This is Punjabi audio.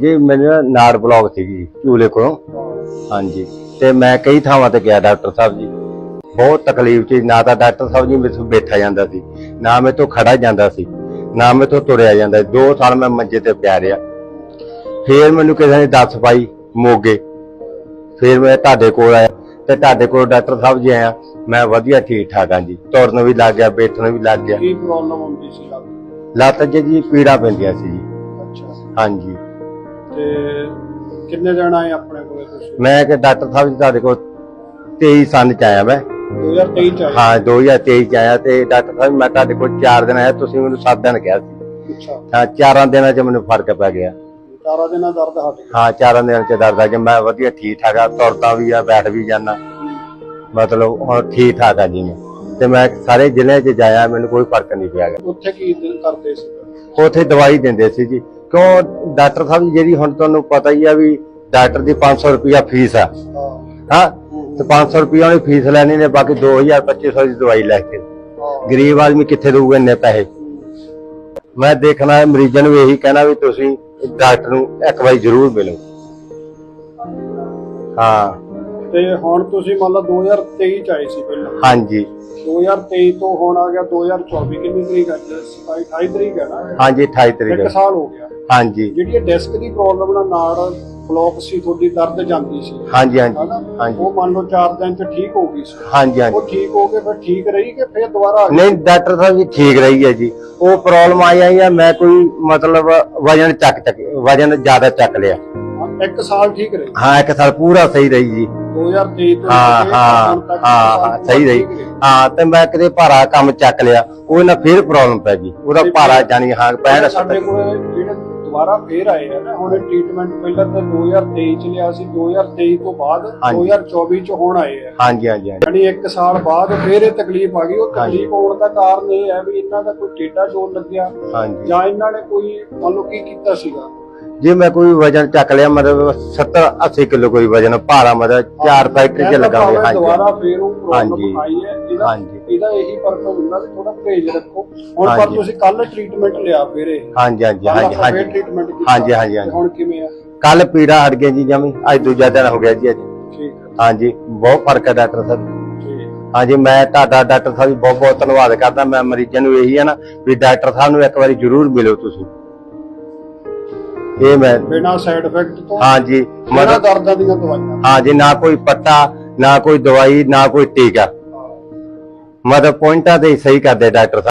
ਜੀ ਮੈਨੂੰ ਨਾੜ ਬਲੌਕ ਸੀਗੀ ਚੂਲੇ ਕੋਲੋਂ। ਹਾਂਜੀ। ਤੇ ਮੈਂ ਕਈ ਥਾਵਾਂ ਤੇ ਗਿਆ ਡਾਕਟਰ ਸਾਹਿਬ ਜੀ। ਬਹੁਤ ਤਕਲੀਫ ਸੀ ਨਾ ਤਾਂ ਡਾਕਟਰ ਸਾਹਿਬ ਜੀ ਮੇਰੇ ਬੈਠਾ ਜਾਂਦਾ ਸੀ ਨਾ ਮੈਂ ਤੋਂ ਖੜਾ ਜਾਂਦਾ ਸੀ ਨਾ ਮੈਂ ਤੋਂ ਤੁਰਿਆ ਜਾਂਦਾ ਸੀ। ਦੋ ਸਾਲ ਮੈਂ ਮੰਜੇ ਤੇ ਪਿਆ ਰਿਹਾ। ਫੇਰ ਮੈਨੂੰ ਕਿਸੇ ਨੇ ਦੱਸ ਪਾਈ ਮੋਗੇ। ਫੇਰ ਮੈਂ ਤੁਹਾਡੇ ਕੋਲ ਆਇਆ ਤੇ ਤੁਹਾਡੇ ਕੋਲ ਡਾਕਟਰ ਸਾਹਿਬ ਜੀ ਆਇਆ। ਮੈਂ ਵਧੀਆ ਠੀਕ ਠਾਕ ਹਾਂ ਜੀ। ਤੁਰਨ ਵੀ ਲੱਗ ਗਿਆ ਬੈਠਣ ਵੀ ਲੱਗ ਗਿਆ। ਕੀ ਪ੍ਰੋਬਲਮ ਹੁੰਦੀ ਸੀ? ਲੱਤ 'ਚ ਜੀ ਪੀੜਾ ਪੈਂਦੀਆਂ ਸੀ ਜੀ। ਅੱਛਾ। ਹਾਂਜੀ। ਤੇ ਕਿੰਨੇ ਦਿਨ ਆਏ ਆਪਣੇ ਕੋਲੇ ਤੁਸੀਂ? ਮੈਂ ਕਿ ਡਾਕਟਰ ਸਾਹਿਬ ਜੀ ਤੁਹਾਡੇ ਕੋਲ 23 ਸੰਨ ਚ ਆਇਆ ਮੈਂ। 2023 ਚ ਆਏ? ਹਾਂ 2023 ਚ ਆਇਆ ਤੇ ਡਾਕਟਰ ਸਾਹਿਬ ਮੈਂ ਤੁਹਾਡੇ ਕੋਲ 4 ਦਿਨ ਆਇਆ ਤੁਸੀਂ ਮੈਨੂੰ 7 ਦਿਨ ਕਿਹਾ ਸੀ। ਅੱਛਾ। ਹਾਂ ਚਾਰਾਂ ਦਿਨਾਂ ਚ ਮੈਨੂੰ ਫ਼ਰਕ ਪੈ ਗਿਆ। ਚਾਰਾ ਦਿਨਾਂ ਦਰਦ ਹਟ ਗਿਆ। ਹਾਂ ਚਾਰਾਂ ਦਿਨਾਂ ਚ ਦਰਦ ਆ ਕਿ ਮੈਂ ਵਧੀਆ ਠੀਕ ਠਾਕ ਆ ਤੁਰਦਾ ਵੀ ਆ ਬੈਠ ਵੀ ਜਾਣਾ ਮਤਲਬ ਹੁਣ ਠੀਕ ਠਾਕ ਆ ਜੀ ਮੈਂ। ਤੇ ਮੈਂ ਸਾਰੇ ਜ਼ਿਲ੍ਹੇ ਚ ਜਾਇਆ ਮੈਨੂੰ ਕੋਈ ਫ਼ਰਕ ਨਹੀਂ ਪਿਆ। ਉੱਥੇ ਕੀ ਕਰਦੇ ਸੀ? ਉੱਥੇ ਦਵਾਈ ਦਿੰਦੇ ਸੀ ਜੀ। ਕਿਉਂ ਡਾਕਟਰ ਸਾਹਿਬ ਜੀ ਜਿਹੜੀ ਹੁਣ ਤੁਹਾਨੂੰ ਪਤਾ ਹੀ ਆ ਵੀ ਡਾਕਟਰ ਦੀ 500 ਰੁਪਿਆ ਫੀਸ ਆ। ਹਾਂ। ਹਾਂ ਤੇ 500 ਰੁਪਿਆ ਉਹਨੇ ਫੀਸ ਲੈਣੀ ਨੇ ਬਾਕੀ 2000 2500 ਦੀ ਦਵਾਈ ਲੈ ਕੇ। ਗਰੀਬ ਆਦਮੀ ਕਿੱਥੇ ਦਊਗਾ ਇੰਨੇ ਪੈਸੇ? ਮੈਂ ਦੇਖਣਾ ਮਰੀਜ਼ਾਂ ਨੂੰ ਇਹੀ ਕਹਿਣਾ ਵੀ ਤੁਸੀਂ ਡਾਕਟਰ ਨੂੰ ਇੱਕ ਵਾਰੀ ਜ਼ਰੂਰ ਮਿਲੋ। ਹਾਂ। ਤੇ ਹੁਣ ਤੁਸੀਂ ਮੰਨ ਲਓ 2023 ਚ ਆਏ ਸੀ ਪਹਿਲਾਂ। ਹਾਂਜੀ। 2023 ਤੋਂ ਹੁਣ ਆ ਗਿਆ 2024 ਕਿੰਨੀ ਤਰੀਕ ਅੱਜ 28 ਤਰੀਕ ਹੈ ਨਾ? ਹਾਂਜੀ 28 ਤਰੀਕ ਇੱਕ ਸਾਲ ਹੋ ਗਿਆ। ਹਾਂਜੀ। ਜਿਹੜੀ ਇਹ ਡਿਸਕ ਦੀ ਪ੍ਰੋਬਲਮ ਨਾਲ ਨਾੜ ਬਲੌਕ ਸੀ ਤੁਹਾਡੀ ਦਰਦ ਜਾਂਦੀ ਸੀ। ਹਾਂਜੀ ਹਾਂਜੀ ਹਨਾ? ਹਾਂਜੀ। ਉਹ ਮੰਨ ਲਓ 4 ਦਿਨ ਚ ਠੀਕ ਹੋ ਗਈ ਸੀ। ਹਾਂਜੀ ਹਾਂਜੀ। ਉਹ ਠੀਕ ਹੋ ਕੇ ਫਿਰ ਠੀਕ ਰਹੀ ਕਿ ਫਿਰ ਦੁਬਾਰਾ ਆ ਗਈ? ਨਹੀਂ ਡਾਕਟਰ ਸਾਹਿਬ ਜੀ ਠੀਕ ਰਹੀ ਹੈ ਜੀ। ਉਹ ਪ੍ਰੋਬਲਮ ਆਈ ਆਈ ਆ ਮੈਂ ਕੋਈ ਮਤਲਬ ਵਜਨ ਚੱਕ ਚੱਕ ਵਜਨ ਜ਼ਿਆਦਾ ਚੱਕ ਲਿਆ। ਹਾਂ, ਇੱਕ ਸਾਲ ਠੀਕ ਰਹੀ। ਹਾਂ ਇੱਕ ਸਾਲ ਪੂਰਾ ਸਹੀ ਰਹੀ ਜੀ। 2023 ਤੋਂ ਹਾਂ ਲੈ ਕੇ ਹਾਂ ਤੱਕ ਹਾਂ ਹਾਂ ਸਹੀ ਰਹੀ। ਠੀਕ ਹਾਂ ਤੇ ਮੈਂ ਕਿਤੇ ਭਾਰਾ ਕੰਮ ਚੱਕ ਲਿਆ ਉਹ ਨਾਲ ਫੇਰ ਪ੍ਰੋਬਲਮ ਪੈ ਗਈ। ਉਹਦਾ ਭਾਰਾ ਜਾਨੀ ਹਾਂ ਪੈਣ ਸਾਡੇ ਕੋਲ ਦੁਬਾਰਾ ਫੇਰ ਆਏ ਆ ਨਾ ਹੁਣ ਟ੍ਰੀਟਮੈਂਟ ਪਹਿਲਾਂ ਤਾਂ 2023 ਚ ਲਿਆ ਸੀ 2023 ਤੋਂ ਬਾਅਦ ਹਾਂਜੀ। 2024 ਚ ਹੁਣ ਆਏ ਆ। ਹਾਂਜੀ ਹਾਂਜੀ ਯਾਨੀ ਇੱਕ ਸਾਲ ਬਾਅਦ ਫੇਰ ਇਹ ਤਕਲੀਫ ਆ ਗਈ। ਉਹ। ਤਕਲੀਫ ਹੋਣ ਦਾ ਕਾਰਨ ਇਹ ਹੈ ਵੀ ਇਹਨਾਂ ਦਾ ਕੋਈ ਟੇਡਾ ਜ਼ੋਰ ਲੱਗਿਆ ਜਾਂ ਇਹਨਾਂ ਨੇ ਕੋਈ ਮੰਨ ਲਓ ਕੀ ਕੀਤਾ ਸੀਗਾ। ਜੇ ਮੈਂ ਕੋਈ ਵਜਨ ਚੱਕ ਲਿਆ ਮਤਲਬ 70 80 ਕਿਲੋ ਕੋਈ ਵਜਨ ਭਾਰਾ ਮਤਲਬ ਚਾਰ ਫੈਕਟਰੀ ਚ ਮੈਂ ਲੱਗਾ ਤਾਂ ਹੋਇਆ ਭਾਵੇਂ ਦੁਬਾਰਾ ਹਾਂਜੀ ਫੇਰ ਉਹ ਹਾਂਜੀ। ਪ੍ਰੋਬਲਮ ਆਈ ਹੈ ਇਹਦਾ ਹਾਂਜੀ। ਇਹਦਾ ਇਹੀ ਫ਼ਰਕ ਹੁੰਦਾ ਵੀ ਥੋੜਾ ਪਰਹੇਜ਼ ਰੱਖੋ। ਹੁਣ ਪਰ ਹਾਂਜੀ। ਤੁਸੀਂ ਕੱਲ ਟ੍ਰੀਟਮੈਂਟ ਲਿਆ ਫੇਰ ਇਹ ਹਾਂਜੀ ਹਾਂਜੀ ਹਾਂਜੀ। ਹਾਂਜੀ ਹਾਂਜੀ, ਹਾਂਜੀ, ਹਾਂਜੀ। ਹੁਣ ਕਿਵੇਂ ਆ? ਕੱਲ ਪੀੜਾ ਹਟ ਗਿਆ ਜੀ ਜਮੀ ਅੱਜ ਦੂਜਾ ਦਿਨ ਹੋ ਗਿਆ ਜੀ ਅੱਜ। ਠੀਕ ਹੈ ਹਾਂਜੀ ਬਹੁਤ ਫ਼ਰਕ ਹੈ ਡਾਕਟਰ ਸਾਹਿਬ। ਹਾਂਜੀ ਮੈਂ ਤੁਹਾਡਾ ਡਾਕਟਰ ਸਾਹਿਬ ਬਹੁਤ ਬਹੁਤ ਧੰਨਵਾਦ ਕਰਦਾ। ਮੈਂ ਮਰੀਜ਼ਾਂ ਨੂੰ ਇਹੀ ਹੈ ਨਾ ਵੀ ਡਾਕਟਰ ਸਾਹਿਬ ਨੂੰ ਇੱਕ ਵਾਰੀ ਜ਼ਰੂਰ ਮਿਲੋ ਤੁਸੀਂ। ਇਹ ਮੈਂ ਬਿਨਾ ਸਾਈਡ ਇਫੈਕਟ ਤੋਂ? ਹਾਂਜੀ ਮਤਲਬ ਦਰਦਾਂ ਦੀਆਂ ਦਵਾਈਆਂ? ਹਾਂਜੀ ਨਾ ਕੋਈ ਪੱਟਾ ਨਾ ਕੋਈ ਦਵਾਈ ਨਾ ਕੋਈ ਟੀਕਾ। ਮਤਲਬ ਪੁਆਇੰਟਾਂ ਤੇ ਹੀ ਸਹੀ ਕਰਦੇ ਡਾਕਟਰ ਸਾਹਿਬ।